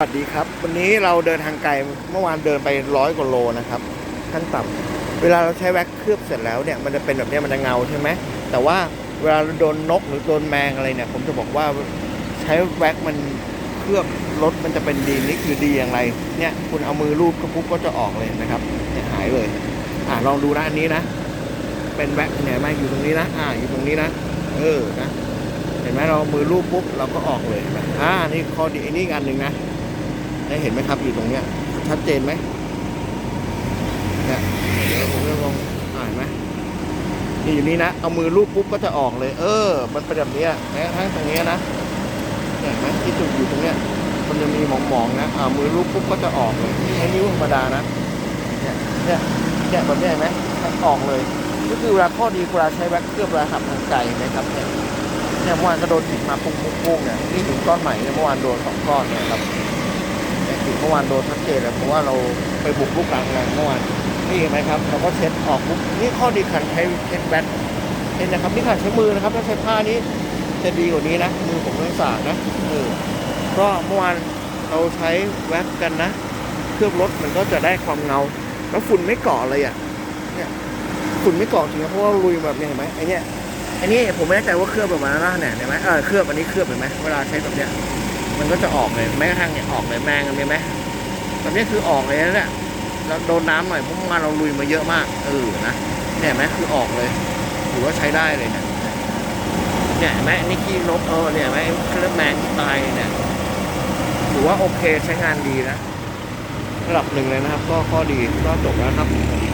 สวัสดีครับ วันนี้เราเดินทางไกลเมื่อวานเดินไปร้อยกว่าโลนะครับขั้นต่ำเวลาเราใช้แว็กเคลือบเสร็จแล้วเนี่ยมันจะเป็นแบบเนี้ยมันจะเงาใช่ไหมแต่ว่าเวลาโดนนกหรือโดนแมงอะไรเนี่ยผมจะบอกว่าใช้แว็กมันเคลือบรถมันจะเป็นดีนี่คือดีอย่างไรเนี่ยคุณเอามือรูปก็ปุ๊บก็จะออกเลยนะครับเนี่ยหายเลยอ่าลองดูนะอันนี้นะ เป็นแว็กเนี่ยมาอยู่ตรงนี้นะ อ่าอยู่ตรงนี้นะ เออนะเห็นไหมเรามือรูปปุ๊บเราก็ออกเลยเห็นไหมอ่านี่ข้อดีอันนี้อีกอันหนึ่งนะ ได้เห็นไหมครับอยู่ตรงเนี้ย ชัดเจนไหมเนี่ยเดี๋ยวผมจะลองอ่านไหมนี่อยู่นี่นะ เอามือลูบปุ๊บก็จะออกเลย เออ มันเป็นแบบนี้แม้ทั่งตรงเนี้ยนะเห็นไหมที่จุดอยู่ตรงเนี้ย มันจะมีหมองๆนะอ่ามือลูบปุ๊บก็จะออกเลยนี่ใช้นิ้วธรรมดานะเนี่ยเนี่ยเนี่ยแบบนี้เห็นไหมมันออกเลยก็คือเวลาข้อดีเวลาใช้แว็กเคลือบเวลาขับทางไกลนะครับเนี่ยเนี่ยเมื่อวานก็โดนติดมาปุ้งปุ้งๆเนี่ยนี่ถึงก้อนใหม่เนี่ยเมื่อวานโดนสองก้อนเนี่ยครับ ต่ถึงเมื่อวานโดนชัดเจนเลยเพราะว่าเราไปบุกลุกกลางแรงเมื่อวานนี่เห็นไหมครับเราก็เช็ดออกปุ๊บนี่ข้อดีขันใช้เช็ดแบตเห็นนะครับนี่ขันใช้มือนะครับถ้าใช้ผ้านี้จะดีกว่านี้นะมือผมไม่สากนะเออก็เมื่อวานเราใช้แว็กกันนะ เคลือบรถมันก็จะได้ความเงา แล้วฝุ่นไม่เกาะเลยอะเนี่ยฝุ่นไม่เกาะจริงนะเพราะว่าลุยแบบนี้เห็นไหมไอเนี้ยไอนี้ผมไม่แน่ใจว่าเคลือบแบบนั้นนะเนี่ยเห็นไหมเออเคลือบอันนี้เคลือบเห็นไหมเวลาใช้แบบเนี้ย มันก็จะออกเลยแม้กระทั่งเนี่ยออกเลยแมงกันไหมแบบนี้คือออกเลยนะเนี่ยแล้วโดนน้ำหน่อยเพราะเมื่อวานเราลุยมาเยอะมาก เออนะเนี่ยไหมคือออกเลยถือว่าใช้ได้เลยเนี่ยเนี่ยไหมนี่ขี้นกเออเนี่ยไหมเครื่องแมงที่ตายเนี่ยถือว่าโอเคใช้งานดีนะระดับหนึ่งเลยนะครับ ก็ข้อดีก็จบแล้วครับสวัสดี